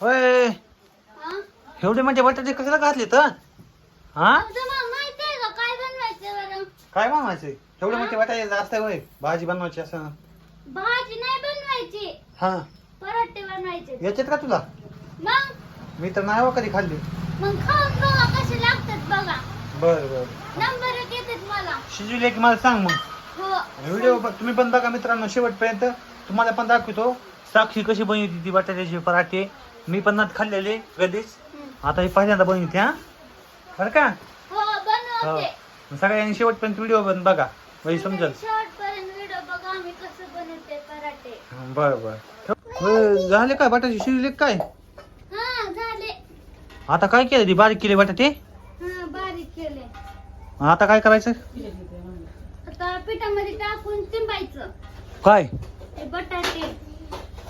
होय? एवढे म्हणजे बटाटे कशाला घातले तर हा? काय बनवायचं एवढे मोठे बटाटे जास्त होय. भाजी बनवायची असं. भाजी नाही बनवायची. हा. पराठे बनवायचे. याच्यात का तुला? मग? मी तर नाही हो कधी खाल्ली. मग खाऊन बघा कसे लागतात बघा. बर बर. नंबर एक येतात मला. शिजविले की मला सांग मग. हो. व्हिडिओ तुम्ही पण बघा मित्रांनो शेवटपर्यंत. तुम्हाला पण दाखवतो. साक्षी कशी बनवते ती बटाट्याचे पराठे. मी पण नात खाल्लेले कधीच. आता हे पहिल्यांदा बनवते हा? बरं का? हो बनवते. मग सगळ्यांनी शेवटपर्यंत व्हिडिओ पण बघा. म्हणजे समजेल. शेवटपर्यंत व्हिडिओ बघा आम्ही कसं बनवते पराठे. बरं बरं. झाले काय बटाटे शिजले काय? हा झाले. आता काय केलं ती? बारीक केले बटाटे? हा बारीक केले. आता काय करायचं? आता पिठामध्ये टाकून चिंबायचं. काय? ते बटाटे.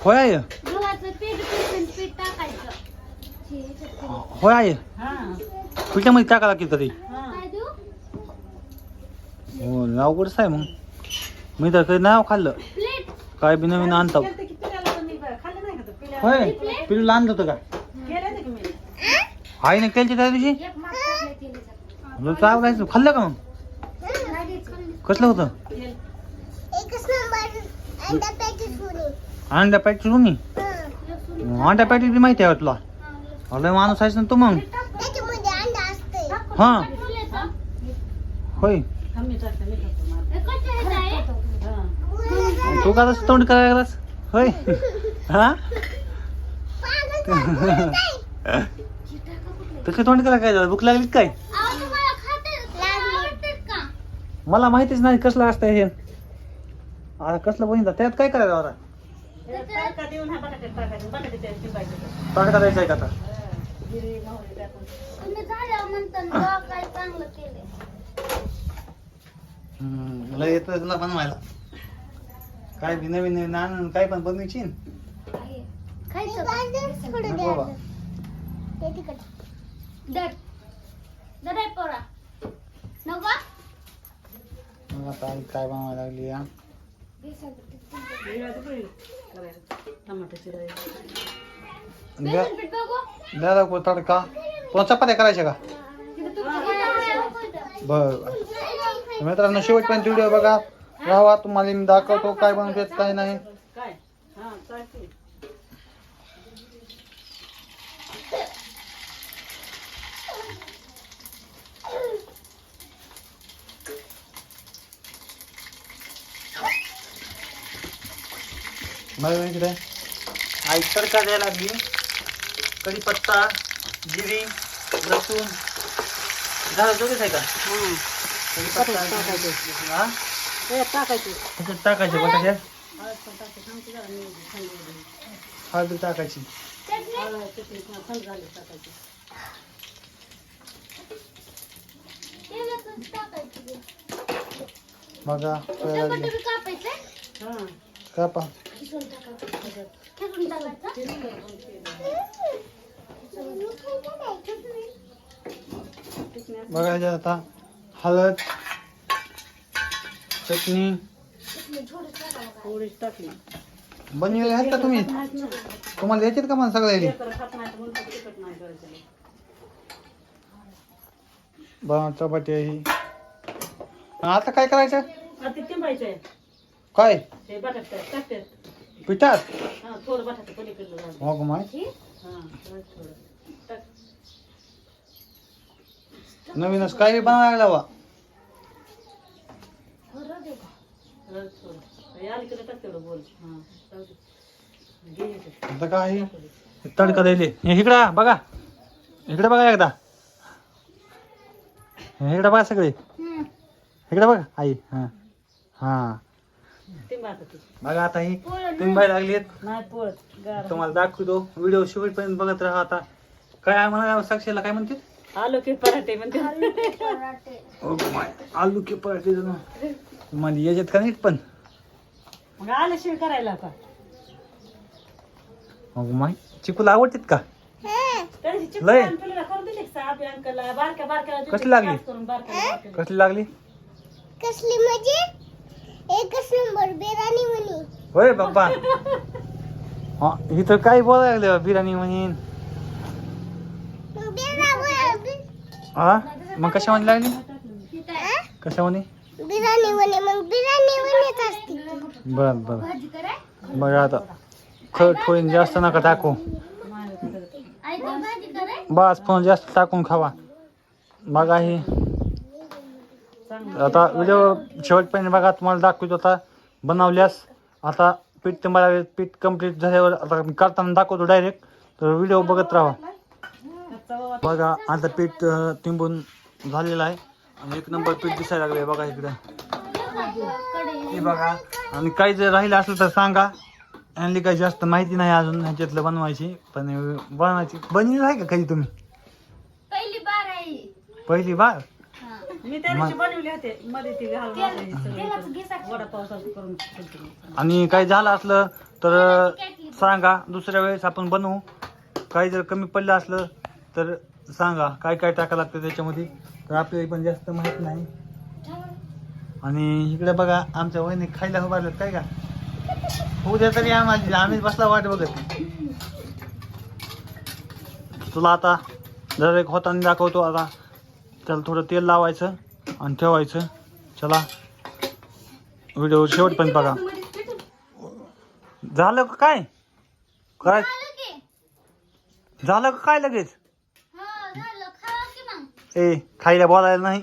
होय आहे गव्हाचं पीठ बेसन पीठ टाकायचं. हे ह्याच्यात ठेव. होय आहे पिठामध्ये टाका लागेल तरी. काय देऊ हो अवघडच आहे मग. मी तर कधी नाव खाल्लं. प्लेट. काय बी नवीन आणतो. होय. पिलूला आणलं होतं का? आईने केलं त्या दिवशी? एक माप टाकलंय तेलाचं. तुला काय खाल्लं का मग? लगेच. कसलं होतं? एकच नंबर. अंडा पॅकेट होणे अंड्या सोडून लसूण अंड्या पॅकेट बी माहिती आहे तुला. अरे माणूस आहेस ना तू मग. हा. होय? तू का तसं तोंड करायला होय. हा? कसं तोंड करायला काय झालं? भूक लागली काय? मला माहितीच नाही कसलं असतं हे. आता कसलं बनिता त्यात काय करायचं आता? ताट करायचं आहे का आता तुम्ही झाल्यावर म्हणता ना, "वा, काय चांगलं केलंय." हम्म, मला येतं तुला बनवायला काय बी नवीन नवीन आणून काय पण बनवायची आहे. खायचं का? नको बाबा. दर. दर आहे पोरा. नको? मग आता आई काय बनवायला लागली हा द्या बघू. द्या दाखव तडका तुला चपात्या करायच्या का? बर मित्रांनो शेवटपर्यंत व्हिडिओ बघा राहा तुम्हाला मी दाखवतो काय बनवतात काय नाही बरं इकडे आई तडका द्यायला लागली कढीपत्ता जिरी लसूण झालं दोघेच आहे का कढीपत्ता हा। त्याच्यात टाकायचे बटाट्या हळद टाकायची तेलातच टाकायचं ते. बघा कळायला टमाटर लागले बी कापायचं. कापा खिसून टाकायचं. खिसून टाकायचं. बघा ह्याच्यात आता हळद चटणी थोडं टाकावं का? बनवलेले आहेत का तुम्ही तुम्हाला याच्यात का मला सगळ्या बा चपाती आहे ही आता काय करायचं काय पिठात? हो का माय. हे? नवीनच काय बी बनवायला लावा खरं दे का? आता काय तडका द्यायले हे इकडं बघा. इकडे बघा एकदा. हे इकडे बघा सगळे. इकडे बघा आई. हा. हा. बघा आता ही तुम्ही बाहेर लागलीत. तुम्हाला दाखवतो. व्हिडिओ शेवटपर्यंत बघत राहा आता. काय म्हणा साक्षीला काय म्हणते आलू के पराठे म्हणते पराठे. ओ माय आलू के पराठे जणू. तुम्हाला याच्यात का नीट पण? मग आल्याशिवाय करायला का मग माय चिकूला आवडतात का? लय. कसली लागली? कसली लागली? कसली म्हणजे? एकच नंबर बिर्याणी म्हणे. होय बाप्पा. हा इथं काय बोलायला लागले बिर्याणी म्हणीन हा? मग कशामध्ये लागली? कशामध्ये बिर्याणी म्हणे मग बिर्याणी म्हणत असते. बर बर. बघा आता. खट थोडी जास्त नका टाकू. बस फोन जास्त टाकून खावा. बघा हे. आता व्हिडिओ शेवटपर्यंत बघा तुम्हाला दाखवतो आता. बनवल्यास आता पीठ तुम्हाला पीठ कंप्लीट झाल्यावर आता मी करताना दाखवतो डायरेक्ट तर व्हिडिओ बघत राहा. बघा आता पीठ तिंबून झालेलं आहे. आणि एक नंबर पीठ दिसायला लागलंय बघा इकडं. हे बघा. आणि काही जर राहिलं असलं तर सांगा. यांनी काही जास्त माहिती नाही अजून ह्याच्यातलं बनवायची. पण बनवायची. बनली आहे का कधी तुम्ही? पहिली बार पहिली बार? मी त्या दिवशी बनवले होते. मध्ये ते घालून तेल- सगळं तेलाचं घे साक्षी. वडापाव सारखं करून केलतं मी. आणि काही झालं असलं तर सांगा दुसऱ्या वेळेस आपण बनवू. काही जर कमी पडलं असलं तर सांगा काय काय टाकावं लागतं त्याच्यामध्ये? तर आपल्याला पण जास्त माहीत नाही. आणि इकडे बघा आमच्या वहिनी खायला उभारलं काय का? उद्या तरी आम्हाला आम्हीच बसला वाट बघत. तुला आता जर एक होताना दाखवतो आता. त्याला थोडं तेल लावायचं आणि ठेवायचं. चला. व्हिडिओ शेवटपर्यंत बघा. झालं का काय? काय? झालं की? काय लगेच? हो. ए खायला बोलायला नाही.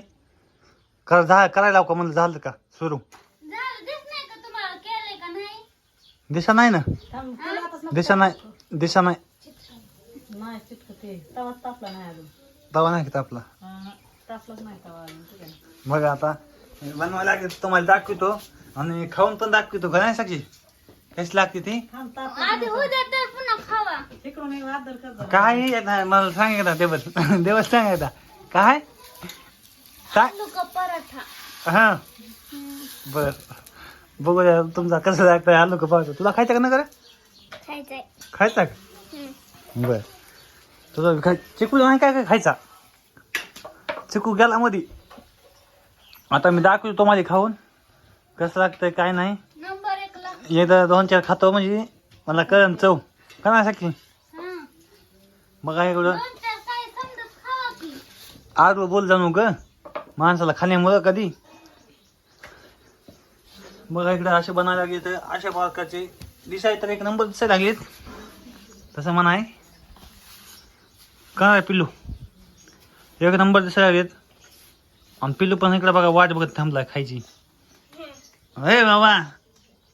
कर करायला का म्हणलं झालं का? सुरू? दिशा नाही ना? दिशा नाही. दिशा नाही. तापला तवा नाही का आपला तापलाच नाही तवा अजून? ठीक आहे. बघा आता बनवायला लागेल तुम्हाला दाखवतो. आणि खाऊन पण दाखवतो. का नाही साक्षी कशी लागते ती? थांब, ताप आधी होऊ द्या तर पुन्हा खावा. इकडून एक आदर कर जरा. काय? येत नाही मला सांगायचा देवस. देवस सांगायचा काय? काय आलू का पराठा? हा. बर. बघू द्या तुमचा कसं लागतंय आलो का पाहतो तुला खायचं का ना करा खायचंय. खायचा का? बर. तुझं खाय चिकू नाही काय काय खायचा? चिकू गेला मध्ये आता मी दाखवतो तुम्हाला खाऊन. कसं लागतंय काय नाही. नंबर एकदा दोन चार खातो म्हणजे मला कळन चव. का नाही साक्षी हा. मग काय एवढं दोन चार काही समजत खावा की. आडवं बोल जाणू ग. माणसाला खाण्यामुळं कधी? बघा इकडे असे बनायला लागले तर अशा प्रकारचे. दिसाय तर एक नंबर दिसायला लागलेत. तसं म्हणा आहे काय पिल्लू? एक नंबर दिसायला आहेत आणि पिल्लू पण इकडे बघा वाट बघत थांबलाय खायची. अरे बाबा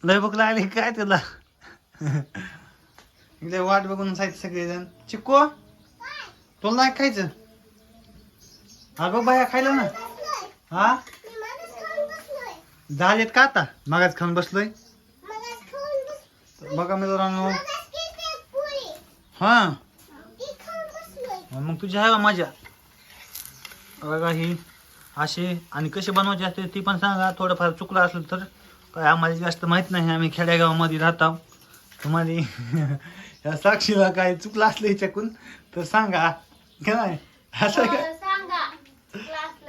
लय भूक लागली काय तुला? इकडे वाट बघून साहित्य सगळेजण. चिक्को तुला नाही खायचं? अगं बाया खायला ना. हा? झालेत का आता? मागाच खाऊन बसलोय. बघा मित्रांनो. हा. मग तुझी आहे बा माझ्या? बघा ही असे आणि कसे बनवायचे असते ती पण सांगा. थोडंफार चुकलं असलं तर. काय आम्हाला जास्त माहीत नाही. आम्ही खेड्यागावामध्ये राहतो. तुम्हाला या साक्षीला काय चुकलं असलं हिच्याकून तर सांगा. काय नाही? असं काय हो,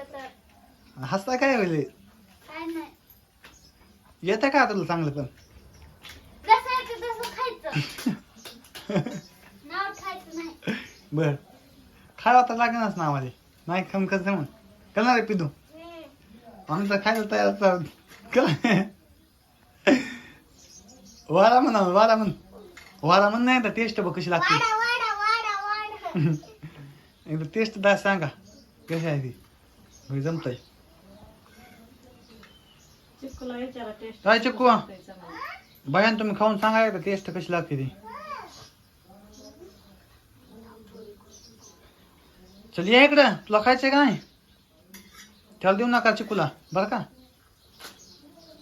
तर. हसता काय होईल? काय नाही. येतं का तुला चांगलं पण? बर. खायला तर लागणारच ना आम्हाला. नाही खाऊन कसं म्हणून. करणार आहे पिदू. आम्ही तर खायला तयार. काय? वारा म्हणा वारा म्हण. वारा म्हण नाही तर टेस्ट बघ कशी लागते. वाडा वाडा वाडा वाडा. एकदा टेस्ट दा सांगा कशी आहे ती. जमतंय. काय चिक्कू? बघा तुम्ही खाऊन सांगा एकदा टेस्ट कशी लागते ती. चल ये इकडं. तुला खायचंय का नाही? त्याला देऊ नका चिकूला. बरं का?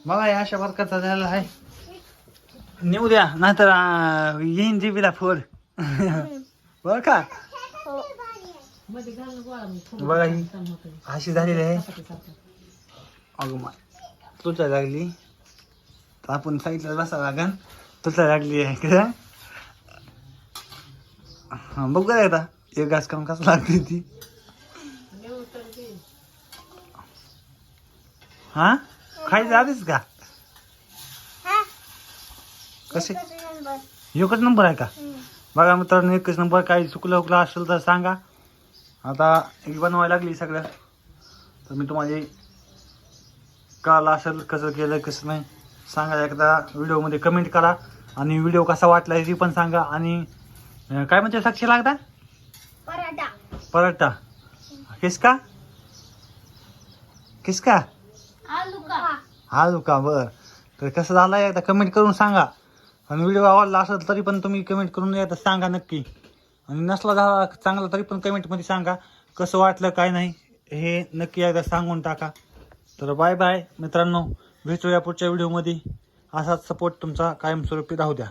बघा या अशा प्रकारचा झालेला आहे. नेऊ द्या नाहीतर येईन जीबीला फोड. बरं का? बघा ही अशी झालेली आहे. अगं मा तुचा लागली. तर आपण साईडला बसावं लागन. तुचा लागली आहे का? बघू काय आता. एक घास काम कसं लागते ती. हा? खायचं आधीच का? कसे? एकच नंबर. आहे का? बघा मित्रांनो एकच नंबर काही चुकलं हुकलं असेल तर सांगा. आता एक बनवायला लागली सगळं. तर मी तुम्हाला कळालं असेल कसं केलं कसं नाही सांगा. एकदा व्हिडिओमध्ये कमेंट करा. आणि व्हिडिओ कसा वाटला हे पण सांगा. आणि काय म्हणते साक्षी लागता? पराठा. पराठा. किसका? किसका? आलू का आलू का बर. तर कसं झालं एकदा कमेंट करून सांगा. आणि व्हिडिओ आवडला असेल तरी पण तुम्ही कमेंट करून एकदा सांगा नक्की. आणि नसला झाला चांगला तरी पण कमेंटमध्ये सांगा कसं वाटलं काय नाही हे नक्की एकदा सांगून टाका. तर बाय बाय मित्रांनो. भेटूया पुढच्या व्हिडिओमध्ये असाच सपोर्ट तुमचा कायमस्वरूपी राहू द्या.